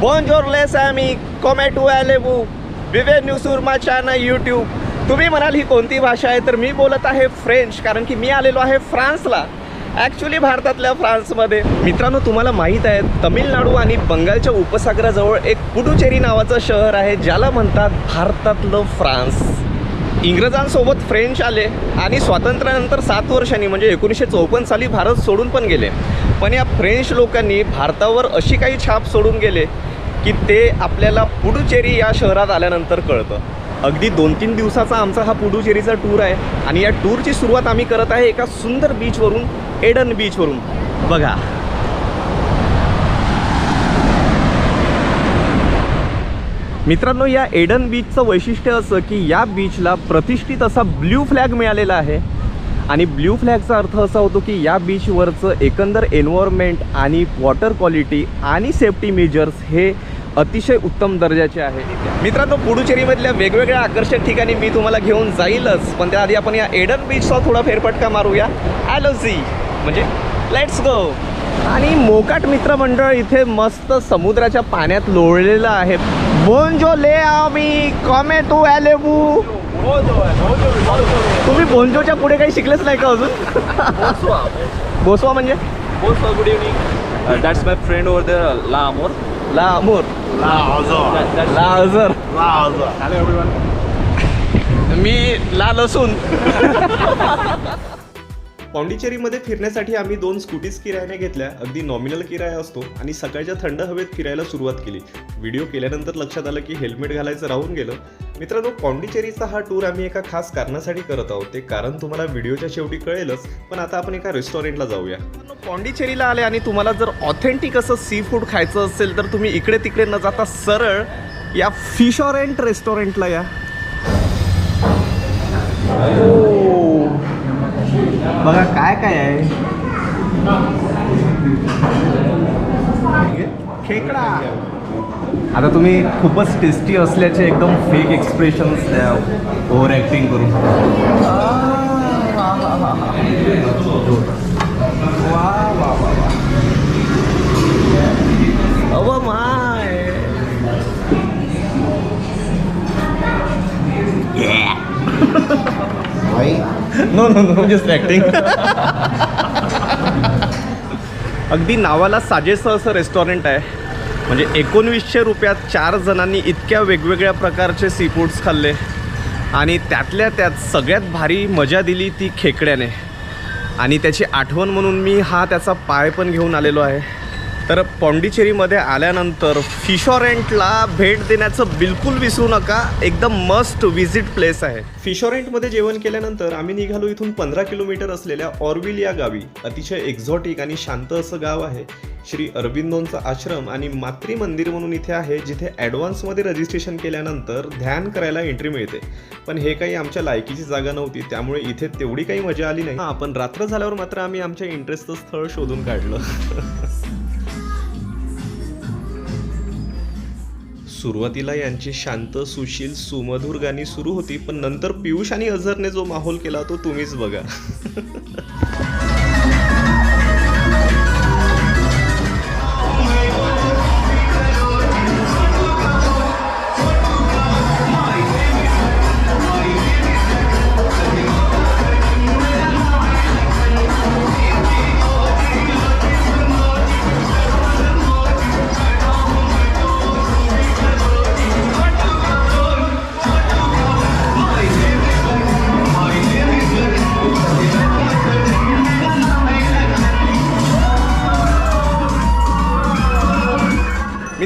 Buongiorno ami, come tu alevu? Bienvenue sur ma channel YouTube तुम्ही म्हणाल ही कोणती भाषा आहे तर मी बोलत आहे फ्रेंच कारण की मी आलेलो आहे फ्रान्सला. ॲक्च्युली भारतातल्या फ्रान्समध्ये. मित्रांनो तुम्हाला माहीत आहे तमिळनाडू आणि बंगालच्या उपसागराजवळ एक पुडुचेरी नावाचं शहर आहे ज्याला म्हणतात भारतातलं फ्रान्स. इंग्रजांसोबत फ्रेंच आले आणि स्वातंत्र्यानंतर सात वर्षांनी म्हणजे एकोणीसशे चौपन्न साली भारत सोडून पण गेले. पण या फ्रेंच लोकांनी भारतावर अशी काही छाप सोडून गेले की ते आपल्याला पुडुचेरी या शहरात आल्यानंतर कळतं. अगदी दोन तीन दिवसाचा आमचा हा पुडुचेरीचा टूर आहे आणि या टूरची सुरुवात आम्ही करत आहे एका सुंदर बीचवरून एडन बीचवरून बघा. मित्रांनो या एडन बीचचं वैशिष्ट्य असं की या बीचला प्रतिष्ठित असा ब्ल्यू फ्लॅग मिळालेला आहे. आणि ब्ल्यू फ्लॅगचा अर्थ असा होतो की या बीचवरचं एकंदर एन्व्हायरमेंट आणि वॉटर क्वालिटी आणि सेफ्टी मेजर्स हे अतिशय उत्तम दर्जाचे आहे. मित्रांनो पुडुचेरीमधल्या वेगवेगळ्या आकर्षक ठिकाणी मी तुम्हाला घेऊन जाईलच पण त्याआधी आपण या एडन बीचचा थोडा फेरफटका मारूया. ॲलोझी म्हणजे लेट्स गो आणि मोकाट मित्रमंडळ इथे मस्त समुद्राच्या पाण्यात लोळलेलं आहे. बोंजो ले आम्ही कॉमे टू ॲलेबू तुम्ही बोनजोच्या पुढे काही शिकलेच नाही का अजून? बोसवा म्हणजे? बोसवा good evening that's my friend over there ला मी ला लसून पॉंडिचेरीमध्ये फिरण्यासाठी आम्ही दोन स्कूटीज किरायाने घेतल्या. अगदी नॉमिनल किराया असतो आणि सकाळच्या थंड हवेत फिरायला सुरुवात केली. व्हिडिओ केल्यानंतर लक्षात आलं की हेल्मेट घालायचं राहून गेलं. मित्रांनो पॉंडिचेरीचा हा टूर आम्ही एका खास कारणासाठी करत आहोत. ते कारण तुम्हाला व्हिडिओच्या शेवटी कळेलच पण आता आपण एका रेस्टॉरंटला जाऊया. पॉंडिचेरीला आले आणि तुम्हाला जर ऑथेंटिक असं सी फूड खायचं असेल तर तुम्ही इकडे तिकडे न जाता सरळ या फिशॉरेंट रेस्टॉरंटला या. बघा काय काय आहे. खेकडा. आता तुम्ही खूपच टेस्टी असल्याचे एकदम फेक एक्सप्रेशन्स द्या ओव्हर ॲक्टिंग करून वा वा वा वा अव माय. No no no just acting अगदी नावाला साजेसं असं रेस्टॉरंट आहे. म्हणजे एकोणवीसशे रुपयात चार जणांनी इतक्या वेगवेगळ्या प्रकारचे सी फूड्स खाल्ले. आणि त्यातल्या त्यात सगळ्यात भारी मजा दिली ती खेकड्याने. आणि त्याची आठवण म्हणून मी हा त्याचा पाय पण घेऊन आलेलो आहे. तर पॉंडिचेरीमध्ये आल्यानंतर फिशॉरेंटला भेट देण्याचं बिलकुल विसरू नका. एकदम मस्ट विजिट प्लेस आहे. फिशॉरेंटमध्ये जेवण केल्यानंतर आम्ही निघालो इथून पंधरा किलोमीटर असलेल्या ऑरविल या गावी. अतिशय एक्झॉटिक आणि शांत असं गाव आहे. श्री अरविंदोंचा आश्रम आणि मातृ मंदिर म्हणून इथे आहे जिथे ॲडव्हान्समध्ये रजिस्ट्रेशन केल्यानंतर ध्यान करायला एंट्री मिळते. पण हे काही आमच्या लायकीची जागा नव्हती त्यामुळे इथे तेवढी काही मजा आली नाही. आपण पण रात्र झाल्यावर मात्र आम्ही आमच्या इंटरेस्टचं स्थळ शोधून काढलं. सुरुवातीला यांची शांत सुशील सुमधुर गाणी सुरू होती पण नंतर पियुष आणि अझरने जो माहोल केला तो तुम्हीच बघा.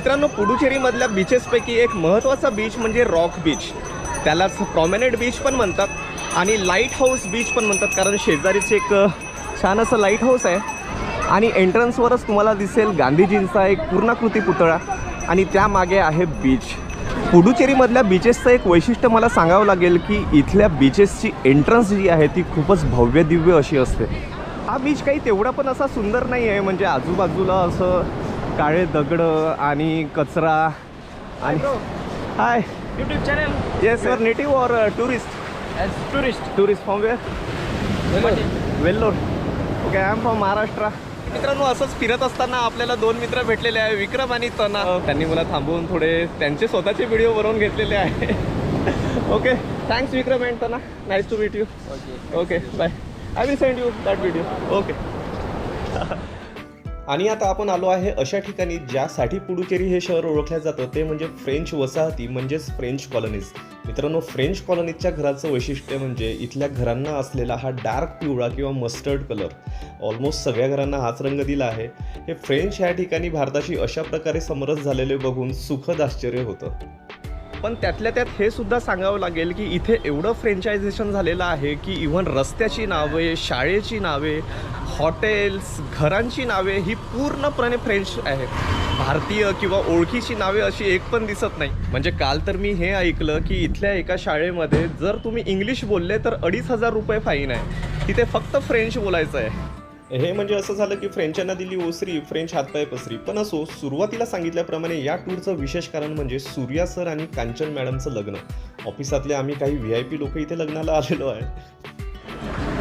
मित्रांनो पुडुचेरीमधल्या बीचेसपैकी एक महत्त्वाचा बीच म्हणजे रॉक बीच त्यालाच प्रॉमेनेट बीच पण म्हणतात आणि लाइट हाऊस बीच पण म्हणतात कारण शेजारीच एक छान असं लाइट हाऊस आहे. आणि एंट्रन्सवरच तुम्हाला दिसेल गांधीजींचा एक पूर्णाकृती पुतळा आणि त्यामागे आहे बीच पुडुचेरीमधल्या बीचेसचं एक वैशिष्ट्य मला सांगावं लागेल की इथल्या बीचेसची एंट्रन्स जी आहे ती खूपच भव्य दिव्य अशी असते. हा बीच काही तेवढा पण असा सुंदर नाही आहे म्हणजे आजूबाजूला असं काळे दगड आणि कचरा आणि hi YouTube channel. Yes your native or tourist tourist. Tourist from where Vellore okay I am from Maharashtra मित्रांनो असंच फिरत असताना आपल्याला दोन मित्र भेटलेले आहे विक्रम आणि तना. त्यांनी मला थांबवून थोडे त्यांचे स्वतःचे व्हिडिओ बनवून घेतलेले आहे. ओके थँक्स विक्रम अँड तना. Nice to meet you okay okay bye I will send you that video okay आणि आता आपण आलो आहे अशा ठिकाणी ज्यासाठी पुडुचेरी हे शहर ओळखलं जातं. ते म्हणजे फ्रेंच वसाहती म्हणजेच फ्रेंच कॉलनीज. मित्रांनो फ्रेंच कॉलनीजच्या घराचं वैशिष्ट्य म्हणजे इथल्या घरांना असलेला हा डार्क पिवळा किंवा मस्टर्ड कलर. ऑलमोस्ट सगळ्या घरांना हाच रंग दिला आहे. हे फ्रेंच ह्या ठिकाणी भारताशी अशा प्रकारे समरस झालेले बघून सुखद आश्चर्य होतं. पण त्यातल्या त्यात हे सुद्धा सांगावं लागेल की इथे एवढं फ्रेंचायझेशन झालेलं आहे की इव्हन रस्त्याची नावे शाळेची नावे हॉटेल्स घरांची नावे ही पूर्णपणे फ्रेंच आहेत. भारतीय किंवा ओळखीची नावे अशी एक पण दिसत नाही. म्हणजे काल तर मी हे ऐकलं की इथल्या एका शाळेमध्ये जर तुम्ही इंग्लिश बोलले तर अडीच हजार रुपये फाईन आहे. तिथे फक्त फ्रेंच बोलायचं आहे. हे म्हणजे असं झालं की फ्रेंचांना दिली ओसरी फ्रेंच हातपाय पसरी. पण असो सुरुवातीला सांगितल्याप्रमाणे या टूरचं विशेष कारण म्हणजे सूर्या सर आणि कांचन मॅडमचं लग्न. ऑफिसातले आम्ही काही व्ही आय पी लोक इथे लग्नाला आलेलो आहे.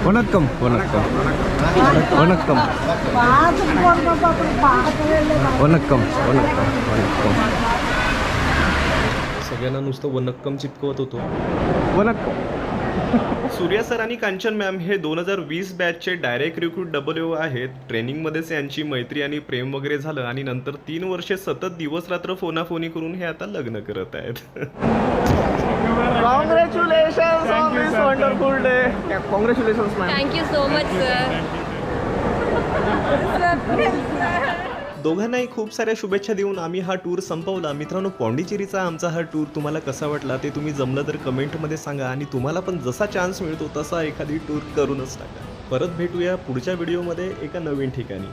வணக்கம் வணக்கம் வணக்கம் வணக்கம் வணக்கம் வணக்கம் सगळ्यांना नुसतं वनक्कम चिपकवत होतो வணக்கம் सूर्या सर आणि कांचन मॅम हे दोन हजार वीस बॅचचे डायरेक्ट रिक्रूट डब्ल्यू आहेत ट्रेनिंगमध्येच यांची मैत्री आणि प्रेम वगैरे झालं आणि नंतर तीन वर्षे सतत दिवस रात्र फोनाफोनी करून हे आता लग्न करत आहेत congratulation This wonderful day congratulation ma'am Thank you so much, sir. दोघांनाही खूप साऱ्या शुभेच्छा देऊन आम्ही हा टूर संपवला. मित्रांनो पॉंडिचेरीचा आमचा हा टूर तुम्हाला कसा वाटला ते तुम्ही जमलं तर कमेंटमध्ये सांगा आणि तुम्हाला पण जसा चान्स मिळतो तसा एखादी टूर करूनच टाका. परत भेटूया पुढच्या व्हिडिओमध्ये एका नवीन ठिकाणी.